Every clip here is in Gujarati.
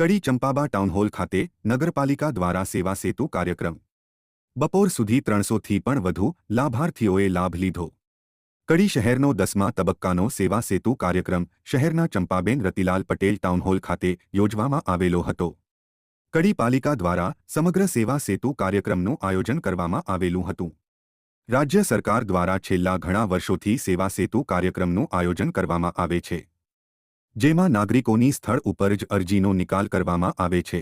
કડી ચંપાબા ટાઉનહોલ ખાતે નગરપાલિકા દ્વારા સેવા સેતુ કાર્યક્રમ. બપોર સુધી ત્રણસોથી પણ વધુ લાભાર્થીઓએ લાભ લીધો. કડી શહેરનો દસમા તબક્કાનો સેવા સેતુ કાર્યક્રમ શહેરના ચંપાબેન રતિલાલ પટેલ ટાઉનહોલ ખાતે યોજવામાં આવેલો હતો. કડી પાલિકા દ્વારા સમગ્ર સેવા સેતુ કાર્યક્રમનું આયોજન કરવામાં આવેલું હતું. રાજ્ય સરકાર દ્વારા છેલ્લા ઘણા વર્ષોથી સેવા સેતુ કાર્યક્રમનું આયોજન કરવામાં આવે છે. જેમાં નાગરિકોની સ્થળ ઉપર જ અરજીનો નિકાલ કરવામાં આવે છે.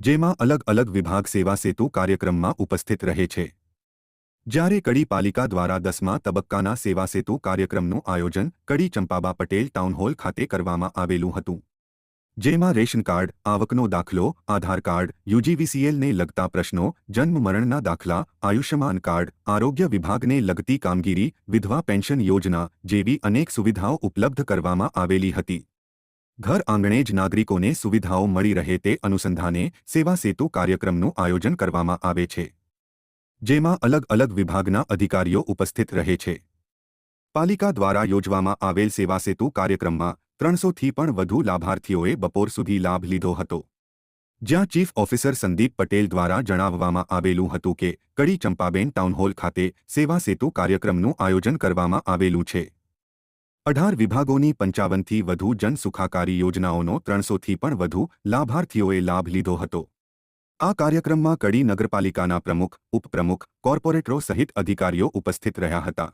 જેમાં અલગ અલગ વિભાગ સેવા સેતુ કાર્યક્રમમાં ઉપસ્થિત રહે છે. જ્યારે કડી પાલિકા દ્વારા દસમા તબક્કાના સેવા સેતુ કાર્યક્રમનું આયોજન કડી ચંપાબા પટેલ ટાઉનહોલ ખાતે કરવામાં આવેલું હતું. જેમાં રેશન કાર્ડ, આવકનો દાખલો, આધાર કાર્ડ યુજીવીસીએલને લગતા પ્રશ્નો, જન્મ મરણના દાખલા, આયુષ્યમાન કાર્ડ, આરોગ્ય વિભાગને લગતી કામગીરી, વિધવા પેન્શન યોજના જેવી અનેક સુવિધાઓ ઉપલબ્ધ કરવામાં આવેલી હતી. ઘર આંગણે જ નાગરિકોને સુવિધાઓ મળી રહે તે અનુસંધાને સેવા સેતુ કાર્યક્રમનું આયોજન કરવામાં આવે છે. જેમાં અલગ અલગ વિભાગના અધિકારીઓ ઉપસ્થિત રહે છે. પાલિકા દ્વારા યોજવામાં આવેલ સેવા સેતુ કાર્યક્રમમાં ત્રણસોથી પણ વધુ લાભાર્થીઓએ બપોર સુધી લાભ લીધો હતો. જ્યાં ચીફ ઓફિસર સંદીપ પટેલ દ્વારા જણાવવામાં આવેલું હતું કે કડી ચંપાબેન ટાઉનહોલ ખાતે સેવા સેતુ કાર્યક્રમનું આયોજન કરવામાં આવેલું છે. અઢાર વિભાગોની પંચાવનથી વધુ જન સુખાકારી યોજનાઓનો ત્રણસોથી પણ વધુ લાભાર્થીઓએ લાભ લીધો હતો. આ કાર્યક્રમમાં કડી નગરપાલિકાના પ્રમુખ, ઉપપ્રમુખ, કોર્પોરેટરો સહિત અધિકારીઓ ઉપસ્થિત રહ્યા હતા?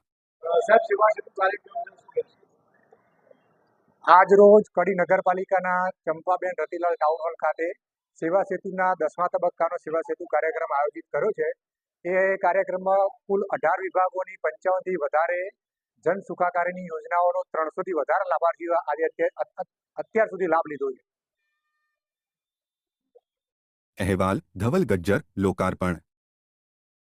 આજ રોજ કડી નગરપાલિકાના ચંપાબેન રતિલાલ ટાઉન હોલ ખાતે સેવા સેતુના દસમા તબક્કાનો સેવા સેતુ કાર્યક્રમ આયોજિત કર્યો છે. એ કાર્યક્રમમાં કુલ અઢાર વિભાગોની પંચાવનથી વધારે જન સુખાકારીની યોજનાઓનો ત્રણસોથી વધારે લાભાર્થીઓ આજે અત્યાર સુધી લાભ લીધો છે. અહેવાલ, ધવલ ગજ્જર, લોકાર્પણ.